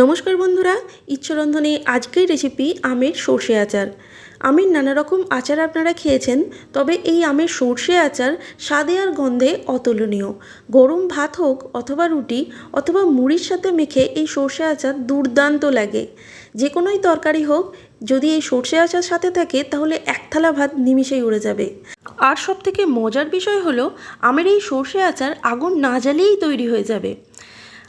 নমস্কার বন্ধুরা, ইচ্ছরন্ধনে আজকের রেসিপি আমের সর্ষে আচার। আমের নানা রকম আচার আপনারা খেয়েছেন, তবে এই আমের সর্ষে আচার স্বাদে আর গন্ধে অতুলনীয়। গরম ভাত হোক অথবা রুটি অথবা মুড়ির সাথে মেখে এই সর্ষে আচার দুর্দান্ত লাগে। যে কোনোই তরকারি হোক, যদি এই সর্ষে আচার সাথে থাকে, তাহলে এক থালা ভাত নিমিষেই উড়ে যাবে। আর সব থেকে মজার বিষয় হলো, আমের এই সর্ষে আচার আগুন না জ্বালিয়েই তৈরি হয়ে যাবে।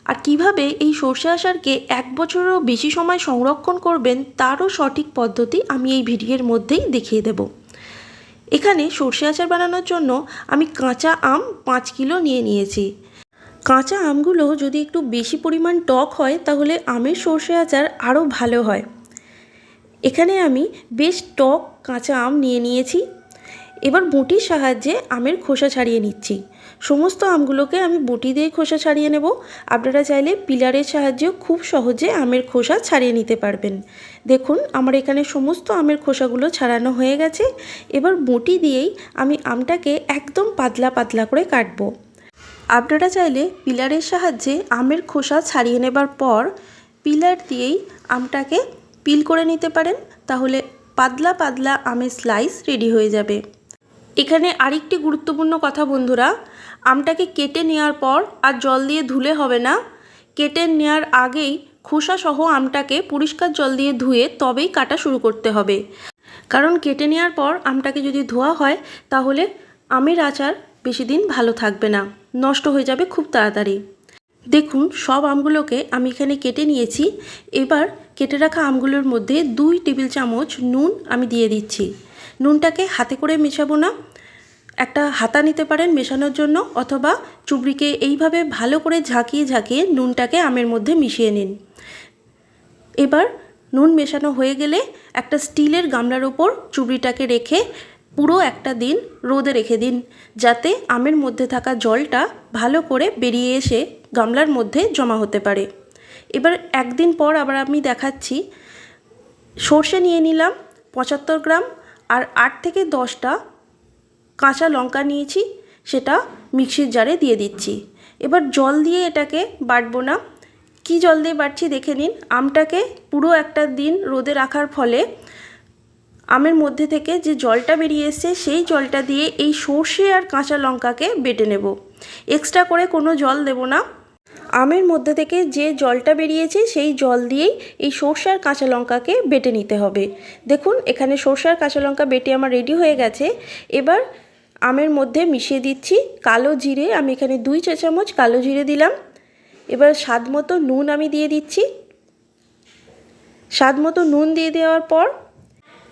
আর কীভাবে এই সর্ষে আচারকে এক বছরেরও বেশি সময় সংরক্ষণ করবেন তারও সঠিক পদ্ধতি আমি এই ভিডিওর মধ্যেই দেখিয়ে দেব। এখানে সর্ষে আচার বানানোর জন্য আমি কাঁচা আম পাঁচ কিলো নিয়ে নিয়েছি। কাঁচা আমগুলো যদি একটু বেশি পরিমাণ টক হয়, তাহলে আমের সর্ষে আচার আরও ভালো হয়। এখানে আমি বেশ টক কাঁচা আম নিয়ে নিয়েছি। এবার বটির সাহায্যে আমের খোসা ছাড়িয়ে নিচ্ছি। সমস্ত আমগুলোকে আমি বটি দিয়ে খোসা ছাড়িয়ে নেব। আপনারা চাইলে পিলারের সাহায্যেও খুব সহজে আমের খোসা ছাড়িয়ে নিতে পারবেন। দেখুন, আমার এখানে সমস্ত আমের খোসাগুলো ছাড়ানো হয়ে গেছে। এবার বটি দিয়েই আমি আমটাকে একদম পাতলা পাতলা করে কাটবো। আপনারা চাইলে পিলারের সাহায্যে আমের খোসা ছাড়িয়ে নেবার পর পিলার দিয়েই আমটাকে পিল করে নিতে পারেন। তাহলে পাতলা পাতলা আমের স্লাইস রেডি হয়ে যাবে। এখানে আরেকটি গুরুত্বপূর্ণ কথা বন্ধুরা আমটাকে কেটে নেওয়ার পর আর জল দিয়ে ধুলে হবে না। কেটে নেওয়ার আগেই খোসা সহ আমটাকে পরিষ্কার জল দিয়ে ধুয়ে তবেই কাটা শুরু করতে হবে। কারণ কেটে নেওয়ার পর আমটাকে যদি ধোয়া হয়, তাহলে আমের আচার বেশি দিন ভালো থাকবে না, নষ্ট হয়ে যাবে খুব তাড়াতাড়ি। দেখুন, সব আমগুলোকে আমি এখানে কেটে নিয়েছি। এবার কেটে রাখা আমগুলোর মধ্যে দুই টেবিল চামচ নুন আমি দিয়ে দিচ্ছি। নুনটাকে হাতে করে মেশাবো না একটা হাতা নিতে পারেন মেশানোর জন্য অথবা চুবড়িকে এইভাবে ভালো করে ঝাঁকিয়ে ঝাঁকিয়ে নুনটাকে আমের মধ্যে মিশিয়ে নিন। এবার নুন মেশানো হয়ে গেলে একটা স্টিলের গামলার ওপর চুবড়িটাকে রেখে পুরো একটা দিন রোদে রেখে দিন, যাতে আমের মধ্যে থাকা জলটা ভালো করে বেরিয়ে এসে গামলার মধ্যে জমা হতে পারে। এবার একদিন পর আবার আমি দেখাচ্ছি। সর্ষে নিয়ে নিলাম পঁচাত্তর গ্রাম আর আট থেকে দশটা কাঁচা লঙ্কা নিয়েছি, সেটা মিক্সির জারে দিয়ে দিচ্ছি। এবার জল দিয়ে এটাকে বাটবো না। কী জল দিয়ে বাটছি দেখে নিন। আমটাকে পুরো একটা দিন রোদে রাখার ফলে আমের মধ্যে থেকে যে জলটা বেরিয়ে এসছে, সেই জলটা দিয়ে এই সর্ষে আর কাঁচা লঙ্কাকে বেটে নেব। এক্সট্রা করে কোনো জল দেব না। আমের মধ্যে থেকে যে জলটা বেরিয়েছে, সেই জল দিয়েই এই সর্ষে আর কাঁচা লঙ্কাকে বেটে নিতে হবে। দেখুন, এখানে সর্ষে আর কাঁচা লঙ্কা বেটে আমার রেডি হয়ে গেছে। এবার আমের মধ্যে মিশিয়ে দিচ্ছি। কালো জিরে, আমি এখানে দুই চা চামচ কালো জিরে দিলাম। এবার স্বাদ মতো নুন আমি দিয়ে দিচ্ছি। স্বাদ মতো নুন দিয়ে দেওয়ার পর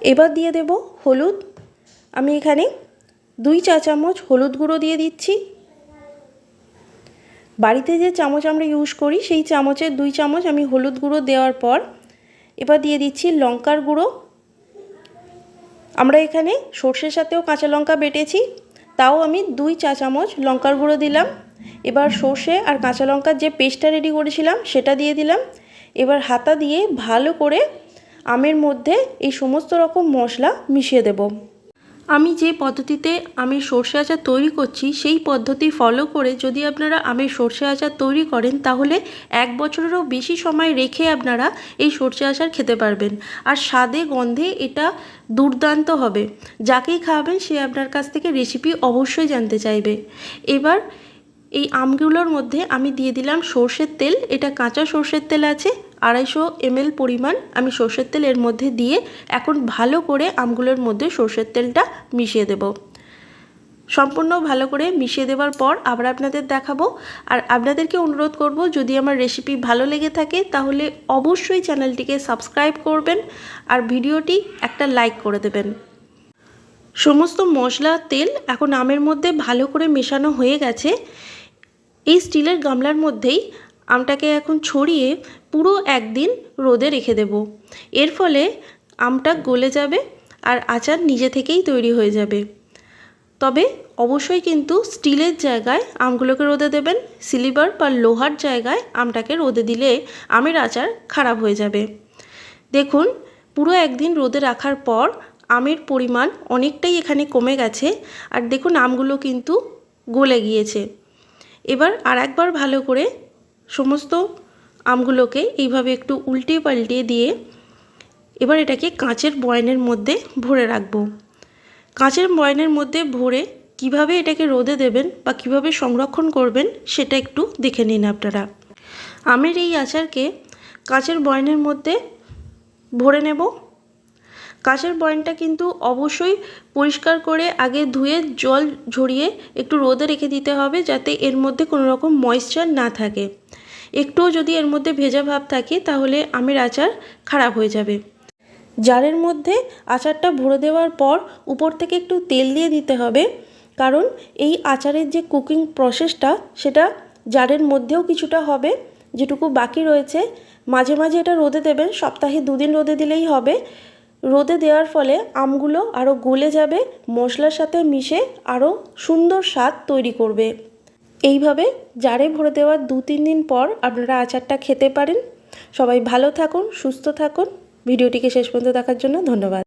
এবার দিয়ে দেব হলুদ। আমি এখানে দুই চা চামচ হলুদ গুঁড়ো দিয়ে দিচ্ছি। বাড়িতে যে চামচ আমরা ইউজ করি, সেই চামচের দুই চামচ আমি হলুদ গুঁড়ো দেওয়ার পর এবার দিয়ে দিচ্ছি লঙ্কার গুঁড়ো। আমরা এখানে সর্ষের সাথেও কাঁচা লঙ্কা বেটেছি। তাও আমি দুই চা চামচ লঙ্কার গুঁড়ো দিলাম। এবার সর্ষে আর কাঁচা লঙ্কার যে পেস্টটা রেডি করেছিলাম, সেটা দিয়ে দিলাম। এবার হাতা দিয়ে ভালো করে আমের মধ্যে এই সমস্ত রকম মশলা মিশিয়ে দেব। আমি যে পদ্ধতিতে আমি সর্ষে আচার তৈরি করছি, সেই পদ্ধতি ফলো করে যদি আপনারা আমি সর্ষে আচার তৈরি করেন, তাহলে এক বছরেরও বেশি সময় রেখে আপনারা এই সর্ষে আচার খেতে পারবেন। আর স্বাদে, গন্ধে এটা দুর্দান্ত হবে। যাকেই খাওয়াবেন, সে আপনার কাছ থেকে রেসিপি অবশ্যই জানতে চাইবে। এবার এই আমগুলোর মধ্যে আমি দিয়ে দিলাম সর্ষের তেল। এটা কাঁচা সর্ষের তেল আছে, আড়াইশো এমএল পরিমাণ আমি সর্ষের তেল এর মধ্যে দিয়ে এখন ভালো করে আমগুলোর মধ্যে সর্ষের তেলটা মিশিয়ে দেব। সম্পূর্ণ ভালো করে মিশিয়ে দেওয়ার পর আবার আপনাদের দেখাবো। আর আপনাদেরকে অনুরোধ করব, যদি আমার রেসিপি ভালো লেগে থাকে তাহলে অবশ্যই চ্যানেলটিকে সাবস্ক্রাইব করবেন আর ভিডিওটি একটা লাইক করে দেবেন। সমস্ত মশলা, তেল এখন আমের মধ্যে ভালো করে মেশানো হয়ে গেছে। এই স্টিলের গামলার মধ্যেই আমটাকে এখন ছড়িয়ে পুরো একদিন রোদে রেখে দেব। এর ফলে আমটা গলে যাবে আর আচার নিজে থেকেই তৈরি হয়ে যাবে। তবে অবশ্যই কিন্তু স্টিলের জায়গায় আমগুলোকে রোদে দেবেন সিলিভার বা লোহার জায়গায় আমটাকে রোদে দিলে আমের আচার খারাপ হয়ে যাবে। দেখুন, পুরো একদিন রোদে রাখার পর আমের পরিমাণ অনেকটাই এখানে কমে গেছে আর দেখুন আমগুলো কিন্তু গলে গিয়েছে। এবার আর একবার ভালো করে সমস্ত আমগুলোকে এইভাবে একটু উল্টে পাল্টিয়ে দিয়ে এবার এটাকে কাঁচের বয়ানের মধ্যে ভরে রাখব। কাঁচের বয়ানের মধ্যে ভরে কীভাবে এটাকে রোদে দেবেন বা কীভাবে সংরক্ষণ করবেন সেটা একটু দেখে নিন আপনারা। আমের এই আচারকে কাঁচের বয়ানের মধ্যে ভরে নেব। কাঁচের বয়ানটা কিন্তু অবশ্যই পরিষ্কার করে আগে ধুয়ে জল ঝরিয়ে একটু রোদে রেখে দিতে হবে যাতে এর মধ্যে কোনো রকম ময়েশ্চার না থাকে। একটুও যদি এর মধ্যে ভেজা ভাব থাকে তাহলে আমের আচার খারাপ হয়ে যাবে। জারের মধ্যে আচারটা ভরে দেওয়ার পর উপর থেকে একটু তেল দিয়ে দিতে হবে। কারণ এই আচারের যে কুকিং প্রসেসটা সেটা জারের মধ্যেও কিছুটা হবে, যেটুকু বাকি রয়েছে। মাঝে মাঝে এটা রোদে দেবেন, সপ্তাহে দুদিন রোদে দিলেই হবে। রোদে দেওয়ার ফলে আমগুলো আরও গলে যাবে, মশলার সাথে মিশে আরও সুন্দর স্বাদ তৈরি করবে। এইভাবে জারে ভরে দেওয়ার দু তিন দিন পর আপনারা আচারটা খেতে পারেন। সবাই ভালো থাকুন, সুস্থ থাকুন। ভিডিওটিকে শেষ পর্যন্ত দেখার জন্য ধন্যবাদ।